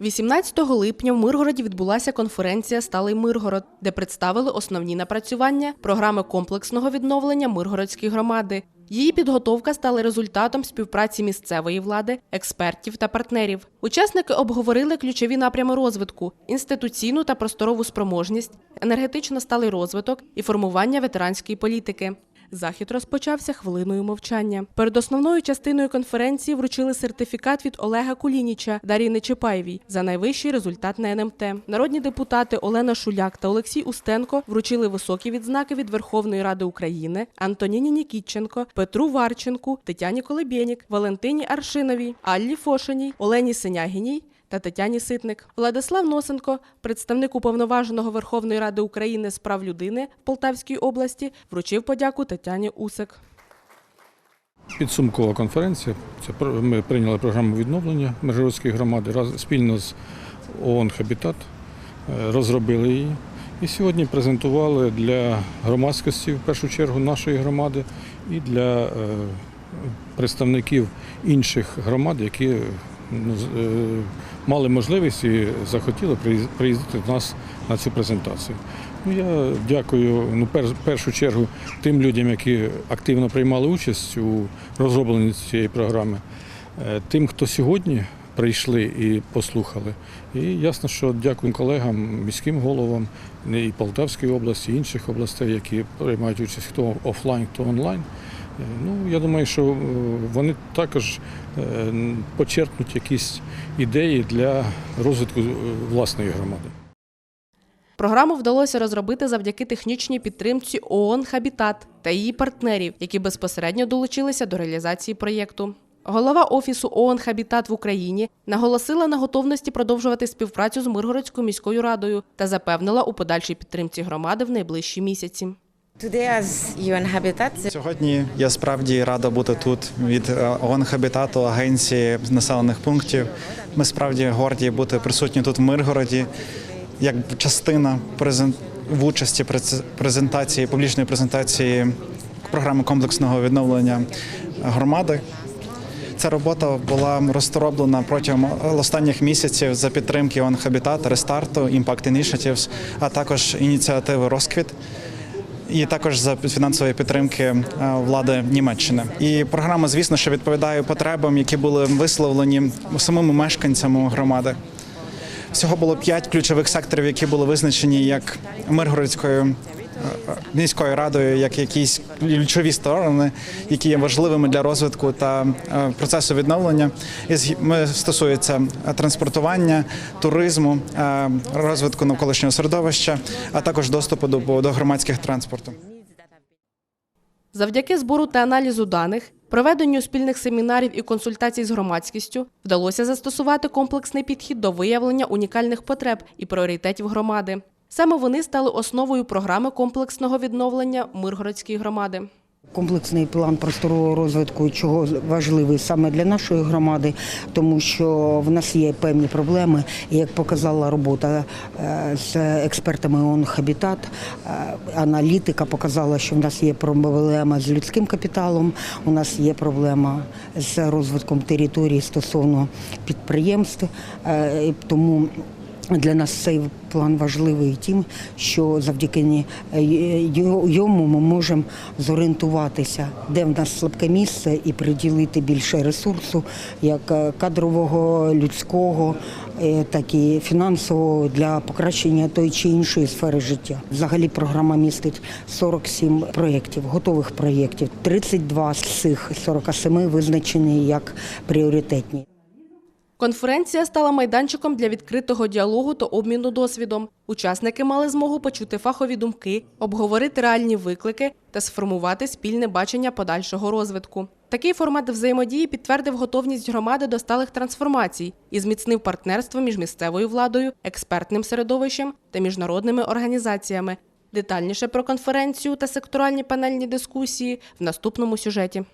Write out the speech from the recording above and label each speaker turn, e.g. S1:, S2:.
S1: 18 липня в Миргороді відбулася конференція Сталий Миргород, де представили основні напрацювання програми комплексного відновлення Миргородської громади. Її підготовка стала результатом співпраці місцевої влади, експертів та партнерів. Учасники обговорили ключові напрями розвитку: інституційну та просторову спроможність, енергетично сталий розвиток і формування ветеранської політики. Захід розпочався хвилиною мовчання. Перед основною частиною конференції вручили сертифікат від Олега Кулініча Дарії Нечипаєвій за найвищий результат на НМТ. Народні депутати Олена Шуляк та Олексій Устенко вручили високі відзнаки від Верховної Ради України Антоніні Нікітченко, Петру Варченку, Тетяні Колебєнік, Валентині Аршиновій, Аллі Фошиній, Олені Синягіній та Тетяні Ситник. Владислав Носенко, представник уповноваженого Верховної Ради України з прав людини в Полтавській області, вручив подяку Тетяні Усик.
S2: Підсумкова конференція. Це ми прийняли програму відновлення Межгородської громади раз спільно з ООН Хабітат, е, розробили її. І сьогодні презентували для громадськості, в першу чергу, нашої громади і для е, представників інших громад, які мали можливість і захотіли приїздити до нас на цю презентацію. Ну, я дякую ну, пер, першу чергу тим людям, які активно приймали участь у розробленні цієї програми, е, тим, хто сьогодні прийшли і послухали. І ясно, що дякую колегам, міським головам і Полтавської області, і інших областей, які приймають участь хто офлайн, хто онлайн. Ну, я думаю, що е, вони також е, почерпнуть якісь ідеї для розвитку е, власної громади.
S1: Програму вдалося розробити завдяки технічній підтримці ООН Хабітат та її партнерів, які безпосередньо долучилися до реалізації проєкту. Голова офісу ООН Хабітат в Україні наголосила на готовності продовжувати співпрацю з Миргородською міською радою та запевнила у подальшій підтримці громади в найближчі місяці.
S3: Сьогодні я справді рада бути тут від е, ООН Хабітату, агенції населених пунктів. Ми справді горді бути присутні тут в Миргороді як частина в участі презентації, публічної презентації програми комплексного відновлення громади. Ця робота була розроблена протягом останніх місяців за підтримки ООН Хабітат, Рестарту, Impact Initiatives, а також ініціативи Розквіт і також за фінансової підтримки е, влади Німеччини. І програма, звісно, що відповідає потребам, які були висловлені самими мешканцями громади. Всього було п'ять ключових секторів, які були визначені як Миргородською міською радою, як якісь ключові сторони, які є важливими для розвитку та е, процесу відновлення. І ми- стосується е, транспортування, туризму, е, розвитку навколишнього середовища, а також доступу до, до громадських транспорту.
S1: Завдяки збору та аналізу даних, проведенню спільних семінарів і консультацій з громадськістю вдалося застосувати комплексний підхід до виявлення унікальних потреб і пріоритетів громади. Саме вони стали основою програми комплексного відновлення Миргородської громади.
S4: Комплексний план просторового розвитку, чого важливий саме для нашої громади, тому що в нас є певні проблеми. Як показала робота е, з експертами ООН Хабітат, е, аналітика показала, що в нас є проблема з людським капіталом, у нас є проблема з розвитком території стосовно підприємств. Е, Тому для нас цей план важливий тим, що завдяки йому ми можемо зорієнтуватися, де в нас слабке місце, і приділити більше ресурсу, як е, кадрового, людського, е, так і фінансового для покращення тої чи іншої сфери життя. Взагалі програма містить 47 проєктів, готових проєктів. 32 з цих 47 визначені як пріоритетні.
S1: Конференція стала майданчиком для відкритого діалогу та обміну досвідом. Учасники мали змогу почути фахові думки, обговорити реальні виклики та сформувати спільне бачення подальшого розвитку. Такий формат взаємодії підтвердив готовність громади до сталих трансформацій і зміцнив партнерство між місцевою владою, експертним середовищем та міжнародними організаціями. Детальніше про конференцію та секторальні панельні дискусії в наступному сюжеті.